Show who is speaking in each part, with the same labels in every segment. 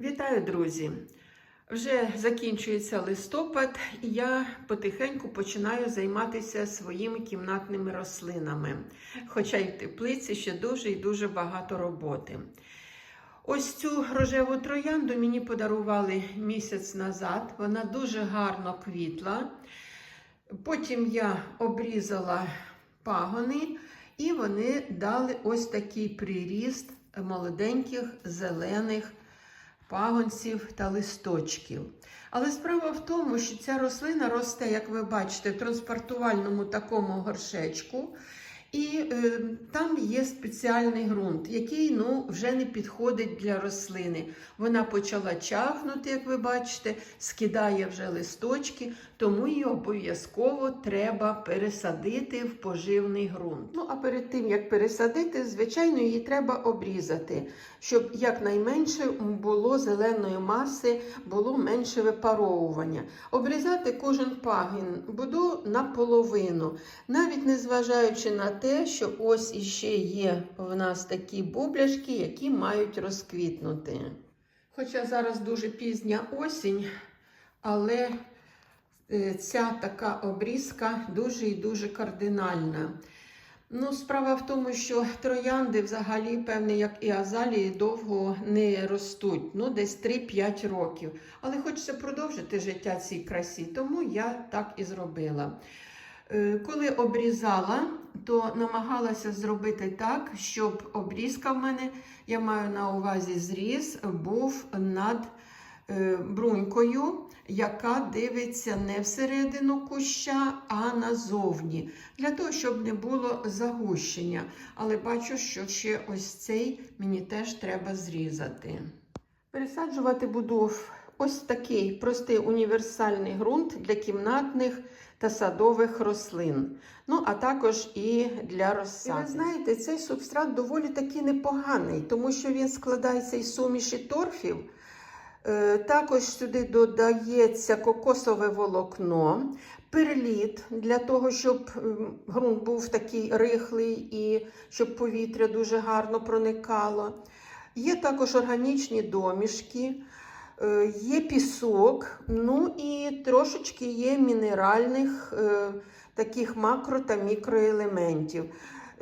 Speaker 1: Вітаю, друзі! Вже закінчується листопад, і я потихеньку починаю займатися своїми кімнатними рослинами. Хоча й в теплиці ще дуже і дуже багато роботи. Ось цю рожеву троянду мені подарували місяць назад. Вона дуже гарно квітла. Потім я обрізала пагони, і вони дали ось такий приріст молоденьких зелених пагонців та листочків. Але справа в тому, що ця рослина росте, як ви бачите, в транспортувальному такому горшечку. І е, там є спеціальний ґрунт, який ну, вже не підходить для рослини. Вона почала чахнути, як ви бачите, скидає вже листочки, тому її обов'язково треба пересадити в поживний ґрунт. Ну, а перед тим, як пересадити, звичайно, її треба обрізати, щоб якнайменше було зеленої маси, було менше випаровування. Обрізати кожен пагін буду наполовину, навіть не зважаючи на те, що ось іще є в нас такі бубляшки, які мають розквітнути. Хоча зараз дуже пізня осінь, але е, ця така обрізка дуже і дуже кардинальна. Ну, справа в тому, що троянди взагалі, певне, як і азалії, довго не ростуть, ну десь 3-5 років. Але хочеться продовжити життя цій красі, тому я так і зробила. Е, Коли обрізала, то намагалася зробити так, щоб обрізка в мене, я маю на увазі зріз, був над е, брунькою, яка дивиться не всередину куща, а назовні, для того, щоб не було загущення. Але бачу, що ще ось цей мені теж треба зрізати. Пересаджувати буду ось такий простий універсальний ґрунт для кімнатних та садових рослин. Ну, а також і для розсади. І ви знаєте, цей субстрат доволі таки непоганий, тому що він складається із суміші торфів. Е, Також сюди додається кокосове волокно, перліт для того, щоб ґрунт був такий рихлий і щоб повітря дуже гарно проникало. Є також органічні домішки, є пісок, ну і трошечки є мінеральних е, таких макро та мікроелементів.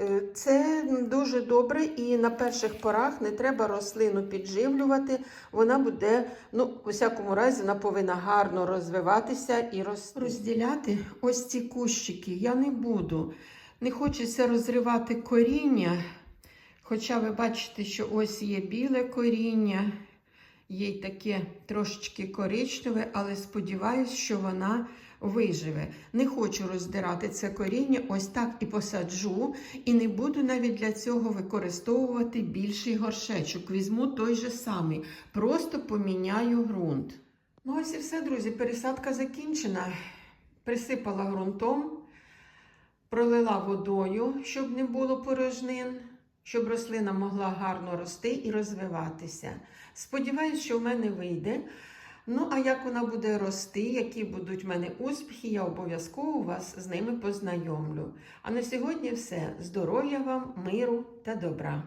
Speaker 1: Е, Це дуже добре, і на перших порах не треба рослину підживлювати. Вона буде, ну, у всякому разі, вона повинна гарно розвиватися і рости. Розділяти ось ці кущики я не буду. Не хочеться розривати коріння. Хоча ви бачите, що ось є біле коріння, є й таке трошечки коричневе, але сподіваюся, що вона виживе. Не хочу роздирати це коріння, ось так і посаджу, і не буду навіть для цього використовувати більший горшечок. Візьму той же самий, просто поміняю ґрунт. Ну, ось і все, друзі. Пересадка закінчена. Присипала ґрунтом, пролила водою, щоб не було порожнин щоб рослина могла гарно рости і розвиватися. Сподіваюсь, що в мене вийде. Ну, а як вона буде рости, які будуть в мене успіхи, я обов'язково вас з ними познайомлю. А на сьогодні все. Здоров'я вам, миру та добра!